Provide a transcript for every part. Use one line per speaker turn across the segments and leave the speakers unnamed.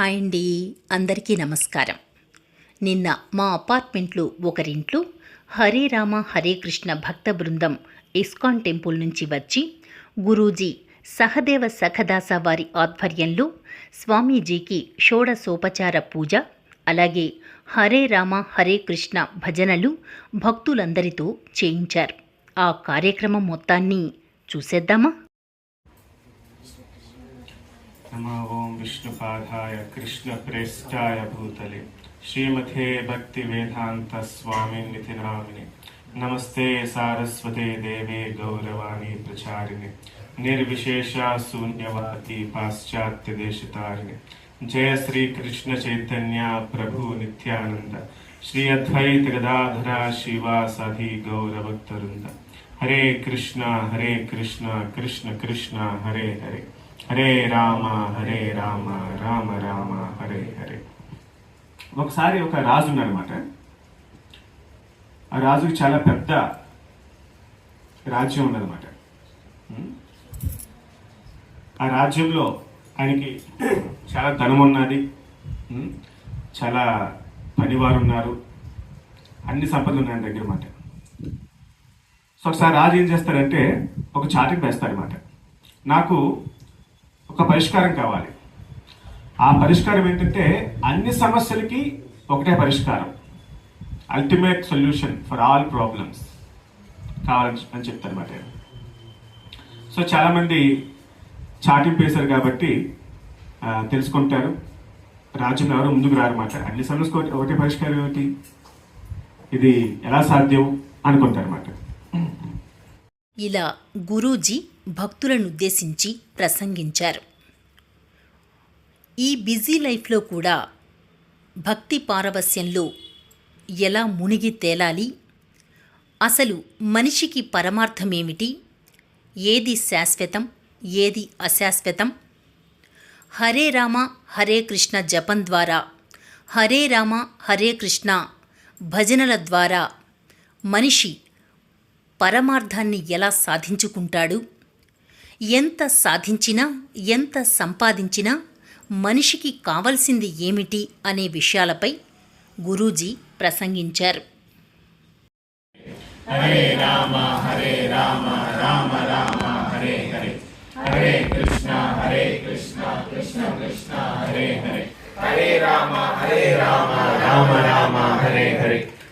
Hi అండి. అందరికీ నమస్కారం. నిన్న మా అపార్ట్మెంట్లో ఒకరింట్లో హరే రామ హరే కృష్ణ భక్త బృందం ఇస్కాన్ టెంపుల్ నుంచి వచ్చి గురూజీ సహదేవ సఖదాస వారి ఆధ్వర్యంలో స్వామీజీకి షోడసోపచార పూజ అలాగే హరే రామ హరే కృష్ణ భజనలు భక్తులందరితో చేయించారు. ఆ కార్యక్రమం మొత్తాన్ని చూసేద్దామా?
नमो ओं विष्णुपादाय, कृष्णप्रेष्ठाय भूतले। श्रीमते भक्तिवेदान्तस्वामिनिधि नामिने नमस्ते सारस्वते देवे गौरवाणी प्रचारिणे। निर्विशेषा शून्यवादी पाश्चात्यदेशतारिणे जय श्री कृष्ण चैतन्य प्रभु नित्यानंद श्री अद्वैत गदाधरा शिवासाधि गौरभक्तवृंद हरे कृष्ण हरे कृष्ण कृष्ण कृष्ण, हरे हरे। హరే రామ హరే రామ రామ రామ హరే హరే. ఒకసారి ఒక రాజు ఉన్నారన్నమాట ఆ రాజుకి చాలా పెద్ద రాజ్యం ఉన్నదన్నమాట. ఆ రాజ్యంలో ఆయనకి చాలా ధనం ఉన్నది. చాలా పనివారు ఉన్నారు. అన్ని సంపదలు ఉన్నాయి దగ్గర అన్నమాట. సో ఒకసారి రాజు ఏం చేస్తారంటే ఒక చాటికి వేస్తారన్నమాట నాకు ఒక పరిష్కారం కావాలి. ఆ పరిష్కారం ఏంటంటే అన్ని సమస్యలకి ఒకటే పరిష్కారం. Ultimate solution for all problems కావాలని అని చెప్తారు అనమాట సో చాలామంది చాటింపు వేశారు కాబట్టి తెలుసుకుంటారు. రాజ్యంలో ఎవరు ముందుకు రారన్నమాట. అన్ని సమస్యలకు ఒకటి- ఒకటే పరిష్కారం ఏమిటి? ఇది ఎలా సాధ్యం? అనుకుంటారు అనమాట
ఇలా గురూజీ భక్తులను ఉద్దేశించి ప్రసంగించారు. ఈ బిజీ లైఫ్లో కూడా భక్తి పారవస్యంలో ఎలా మునిగి తేలాలి? అసలు మనిషికి పరమార్థమేమిటి? ఏది శాశ్వతం? ఏది అశాశ్వతం? హరే రామ హరే కృష్ణ జపం ద్వారా హరే రామ హరే కృష్ణ భజనల ద్వారా మనిషి పరమార్థాన్ని ఎలా సాధించుకుంటాడు? ఎంత సాధించినా ఎంత సంపాదించినా మనిషికి కావలసింది ఏమిటి అనే విషయాలపై గురూజీ ప్రసంగించారు.
హరే రామ హరే రామ రామ రామ హరే హరే. హరే కృష్ణ హరే కృష్ణ కృష్ణ కృష్ణ హరే హరే. హరే రామ హరే రామ రామ రామ హరే హరే.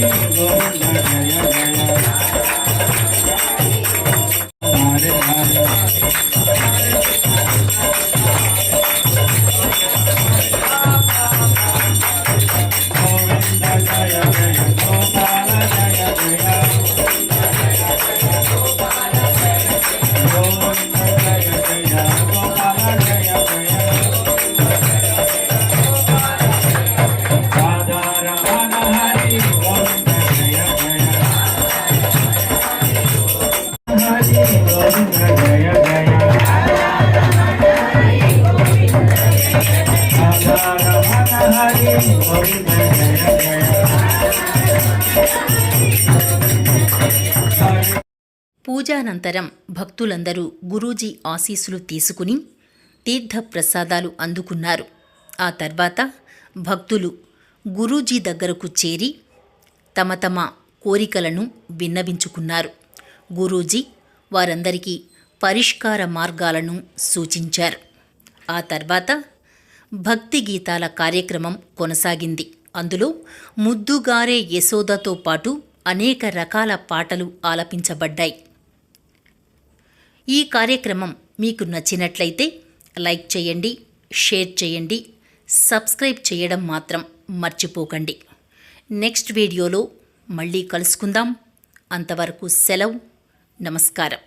Thank you.
పూజానంతరం భక్తులందరూ గురూజీ ఆశీస్సులు తీసుకుని తీర్థప్రసాదాలు అందుకున్నారు. ఆ తర్వాత భక్తులు గురూజీ దగ్గరకు చేరి తమ తమ కోరికలను విన్నవించుకున్నారు. గురూజీ వారందరికీ పరిష్కార మార్గాలను సూచించారు. ఆ తర్వాత భక్తి గీతాల కార్యక్రమం కొనసాగింది. అందులో ముద్దుగారే యశోదతో పాటు అనేక రకాల పాటలు ఆలపించబడ్డాయి. ఈ కార్యక్రమం మీకు నచ్చినట్లయితే లైక్ చేయండి షేర్ చేయండి సబ్స్క్రైబ్ చేయడం మాత్రం మర్చిపోకండి. నెక్స్ట్ వీడియోలో మళ్ళీ కలుసుకుందాం. అంతవరకు సెలవు నమస్కారం.